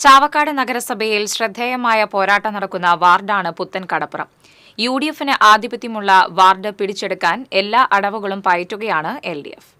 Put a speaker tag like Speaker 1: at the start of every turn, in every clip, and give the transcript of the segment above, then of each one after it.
Speaker 1: ചാവക്കാട് നഗരസഭയിൽ ശ്രദ്ധേയമായ പോരാട്ടം നടക്കുന്ന വാർഡാണ് പുത്തൻ കടപ്പുറം യു ഡി എഫിന് ആധിപത്യമുള്ള വാർഡ് പിടിച്ചെടുക്കാൻ എല്ലാ അടവുകളും പയറ്റുകയാണ് എൽ ഡി എഫ്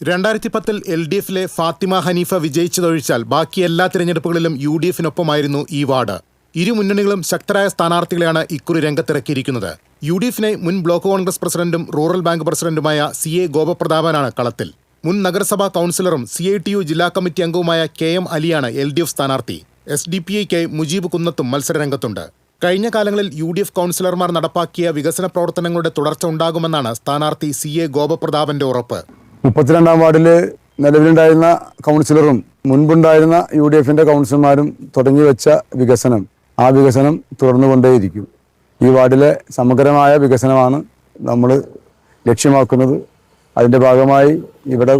Speaker 2: രണ്ടായിരത്തി പത്തിൽ എൽ ഡി എഫിലെ ഫാത്തിമ ഹനീഫ വിജയിച്ചതൊഴിച്ചാൽ ബാക്കി എല്ലാ തിരഞ്ഞെടുപ്പുകളിലും യു ഡി എഫിനൊപ്പമായിരുന്നു ഈ വാർഡ്. ഇരു മുന്നണികളും ശക്തരായ സ്ഥാനാർത്ഥികളെയാണ് ഇക്കുറി രംഗത്തിറക്കിയിരിക്കുന്നത്. യു ഡി എഫിനെ മുൻ ബ്ലോക്ക് കോൺഗ്രസ് പ്രസിഡന്റും റൂറൽ ബാങ്ക് പ്രസിഡന്റുമായ സി എ ഗോപപ്രതാപനാണ് കളത്തിൽ. മുൻ നഗരസഭാ കൗൺസിലറും സി ഐ ടി യു ജില്ലാ കമ്മിറ്റി അംഗവുമായ കെ എം അലിയാണ് എൽ ഡി എഫ് സ്ഥാനാർത്ഥി. എസ് ഡി പി ഐക്കായി മുജീബ് കുന്നത്തും മത്സരരംഗത്തുണ്ട്. കഴിഞ്ഞ കാലങ്ങളിൽ യു ഡി എഫ് കൌൺസിലർമാർ നടപ്പാക്കിയ വികസന പ്രവർത്തനങ്ങളുടെ തുടർച്ച ഉണ്ടാകുമെന്നാണ് സ്ഥാനാർത്ഥി സി എ ഗോപപ്രതാപന്റെ ഉറപ്പ്.
Speaker 3: മുപ്പത്തിരണ്ടാം വാർഡിൽ നിലവിലുണ്ടായിരുന്ന കൗൺസിലറും മുൻപുണ്ടായിരുന്ന യു ഡി എഫിന്റെ കൗൺസിലർമാരും തുടങ്ങി വെച്ച വികസനം ആ വികസനം തുടർന്നുകൊണ്ടേയിരിക്കും. ഈ വാർഡിലെ സമഗ്രമായ വികസനമാണ് നമ്മൾ ലക്ഷ്യമാക്കുന്നത്. അതിന്റെ ഭാഗമായി ഇവിടെ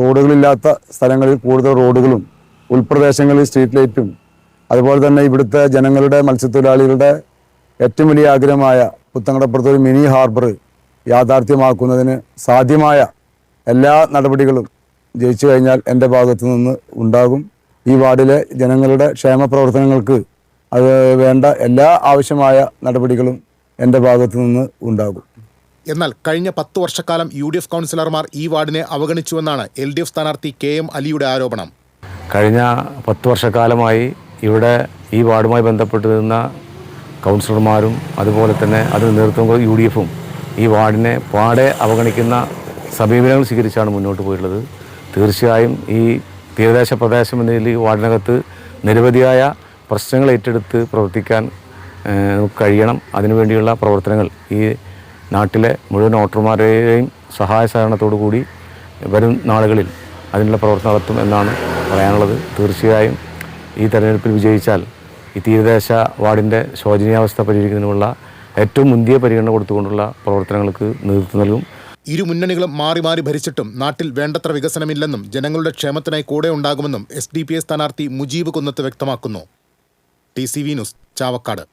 Speaker 3: റോഡുകളില്ലാത്ത സ്ഥലങ്ങളിൽ കൂടുതൽ റോഡുകളും ഉൾപ്രദേശങ്ങളിൽ സ്ട്രീറ്റ് ലൈറ്റും അതുപോലെ തന്നെ ഇവിടുത്തെ ജനങ്ങളുടെ മത്സ്യത്തൊഴിലാളികളുടെ ഏറ്റവും വലിയ ആഗ്രഹമായ പുത്തങ്കടപ്പുറത്ത് ഒരു മിനി ഹാർബർ യാഥാർത്ഥ്യമാക്കുന്നതിന് സാധ്യമായ എല്ലാ നടപടികളും ജയിച്ചു കഴിഞ്ഞാൽ എന്റെ ഭാഗത്തു നിന്ന് ഉണ്ടാകും. ഈ വാർഡിലെ ജനങ്ങളുടെ ക്ഷേമ പ്രവർത്തനങ്ങൾക്ക് അത് വേണ്ട എല്ലാ ആവശ്യമായ നടപടികളും എന്റെ ഭാഗത്തു നിന്ന് ഉണ്ടാകും.
Speaker 2: എന്നാൽ കഴിഞ്ഞ പത്ത് വർഷക്കാലം യു ഡി എഫ് കൗൺസിലർമാർ ഈ വാർഡിനെ അവഗണിച്ചുവെന്നാണ് എൽ ഡി എഫ് സ്ഥാനാർത്ഥി കെ എം അലിയുടെ ആരോപണം.
Speaker 4: കഴിഞ്ഞ പത്ത് വർഷക്കാലമായി ഇവിടെ ഈ വാർഡുമായി ബന്ധപ്പെട്ട് നിന്ന കൗൺസിലർമാരും അതുപോലെ തന്നെ അതിന് നേതൃത്വം യു ഡി എഫും ഈ വാർഡിനെ പാടെ അവഗണിക്കുന്ന സമീപനങ്ങൾ സ്വീകരിച്ചാണ് മുന്നോട്ട് പോയിട്ടുള്ളത്. തീർച്ചയായും ഈ തീരദേശ പ്രദേശം എന്ന നിലയിൽ വാർഡിനകത്ത് നിരവധിയായ പ്രശ്നങ്ങൾ ഏറ്റെടുത്ത് പ്രവർത്തിക്കാൻ കഴിയണം. അതിനുവേണ്ടിയുള്ള പ്രവർത്തനങ്ങൾ ഈ നാട്ടിലെ മുഴുവൻ വോട്ടർമാരുടെയും സഹായ സഹകരണത്തോടു കൂടി വരും നാളുകളിൽ അതിനുള്ള പ്രവർത്തനം നടത്തും എന്നാണ് പറയാനുള്ളത്. തീർച്ചയായും ഈ തെരഞ്ഞെടുപ്പിൽ വിജയിച്ചാൽ ഈ തീരദേശ വാർഡിന്റെ ശോചനീയാവസ്ഥ പരിഹരിക്കുന്നതിനുള്ള ഏറ്റവും മുന്തിയ പരിഗണന കൊടുത്തുകൊണ്ടുള്ള പ്രവർത്തനങ്ങൾക്ക് നേതൃത്വം നൽകും.
Speaker 2: ഇരു മുന്നണികളും മാറി മാറി ഭരിച്ചിട്ടും നാട്ടിൽ വേണ്ടത്ര വികസനമില്ലെന്നും ജനങ്ങളുടെ ക്ഷേമത്തിനായി കൂടെ ഉണ്ടാകുമെന്നും എസ് ഡി പി ഐ സ്ഥാനാർത്ഥി മുജീബ് കുന്നത്ത് വ്യക്തമാക്കുന്നു. T C V news Chavakkad.